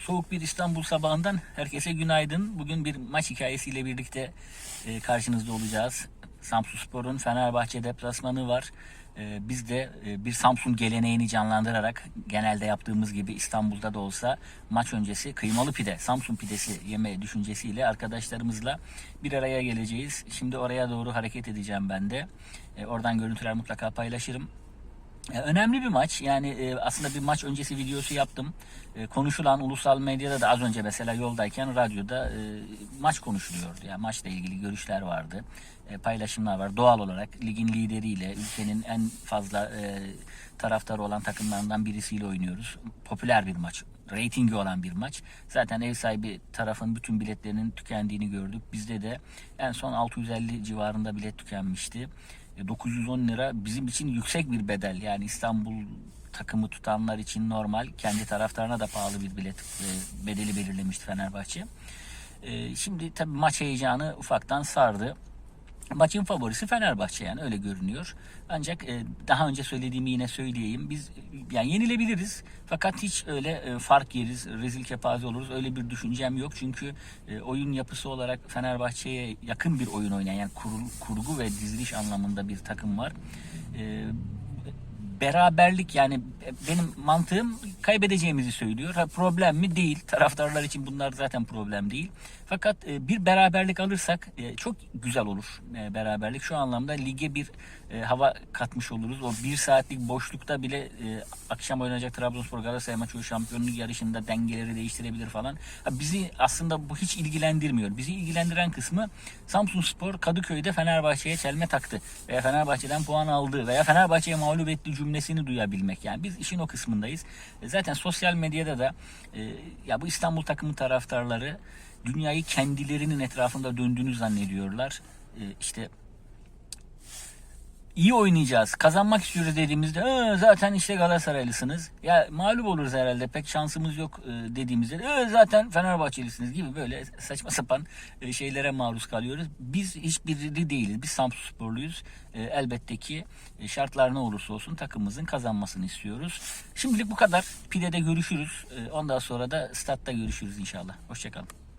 Soğuk bir İstanbul sabahından herkese günaydın. Bugün bir maç hikayesiyle birlikte e, karşınızda olacağız. Samsunspor'un Fenerbahçe deplasmanı var. E, biz de e, bir Samsun geleneğini canlandırarak genelde yaptığımız gibi İstanbul'da da olsa maç öncesi kıymalı pide, Samsun pidesi yeme düşüncesiyle arkadaşlarımızla bir araya geleceğiz. Şimdi oraya doğru hareket edeceğim ben de. Oradan görüntüler mutlaka paylaşırım. E, Önemli bir maç. Yani e, aslında bir maç öncesi videosu yaptım. E, Konuşulan ulusal medyada da az önce mesela yoldayken radyoda maç konuşuluyordu. Yani maçla ilgili görüşler vardı. Paylaşımlar var. Doğal olarak ligin lideriyle, ülkenin en fazla taraftarı olan takımlarından birisiyle oynuyoruz. Popüler bir maç. Ratingi olan bir maç. Zaten ev sahibi tarafın bütün biletlerinin tükendiğini gördük. Bizde de en son 650 civarında bilet tükenmişti. E, 910 lira bizim için yüksek bir bedel. Yani İstanbul takımı tutanlar için normal. Kendi taraftarına da pahalı bir bilet e, bedeli belirlemişti Fenerbahçe. E, Şimdi tabii maç heyecanı ufaktan sardı. Maçın favorisi Fenerbahçe yani öyle görünüyor. Ancak e, daha önce söylediğimi yine söyleyeyim. Biz yani yenilebiliriz fakat hiç öyle e, fark yeriz, rezil kepaze oluruz. Öyle bir düşüncem yok. Çünkü e, oyun yapısı olarak Fenerbahçe'ye yakın bir oyun oynayan yani kurul- kurgu ve diziliş anlamında bir takım var. E, beraberlik yani benim mantığım kaybedeceğimizi söylüyor. Ha, problem mi? Değil. Taraftarlar için bunlar zaten problem değil. Fakat e, bir beraberlik alırsak e, çok güzel olur e, beraberlik. Şu anlamda lige bir e, hava katmış oluruz. O bir saatlik boşlukta bile e, akşam oynanacak Trabzonspor Galatasaray maçı şampiyonluk yarışında dengeleri değiştirebilir falan. Ha, bizi aslında bu hiç ilgilendirmiyor. Bizi ilgilendiren kısmı Samsunspor Kadıköy'de Fenerbahçe'ye çelme taktı. Veya Fenerbahçe'den puan aldı. Veya Fenerbahçe'ye mağlup etti cümlesini duyabilmek. Yani biz işin o kısmındayız. E, Zaten sosyal medyada da e, ya bu İstanbul takımı taraftarları dünyayı kendilerinin etrafında döndüğünü zannediyorlar. E, işte iyi oynayacağız, kazanmak istiyoruz dediğimizde "Ee, zaten işte Galatasaraylısınız. Ya mağlup oluruz herhalde pek şansımız yok e, dediğimizde "Ee, zaten Fenerbahçelisiniz gibi böyle saçma sapan e, şeylere maruz kalıyoruz. Biz hiçbiri değiliz. Biz Samsunsporluyuz. E, elbette ki şartlar ne olursa olsun takımımızın kazanmasını istiyoruz. Şimdilik bu kadar. Pide'de görüşürüz. Ondan sonra da statta görüşürüz inşallah. Hoşçakalın.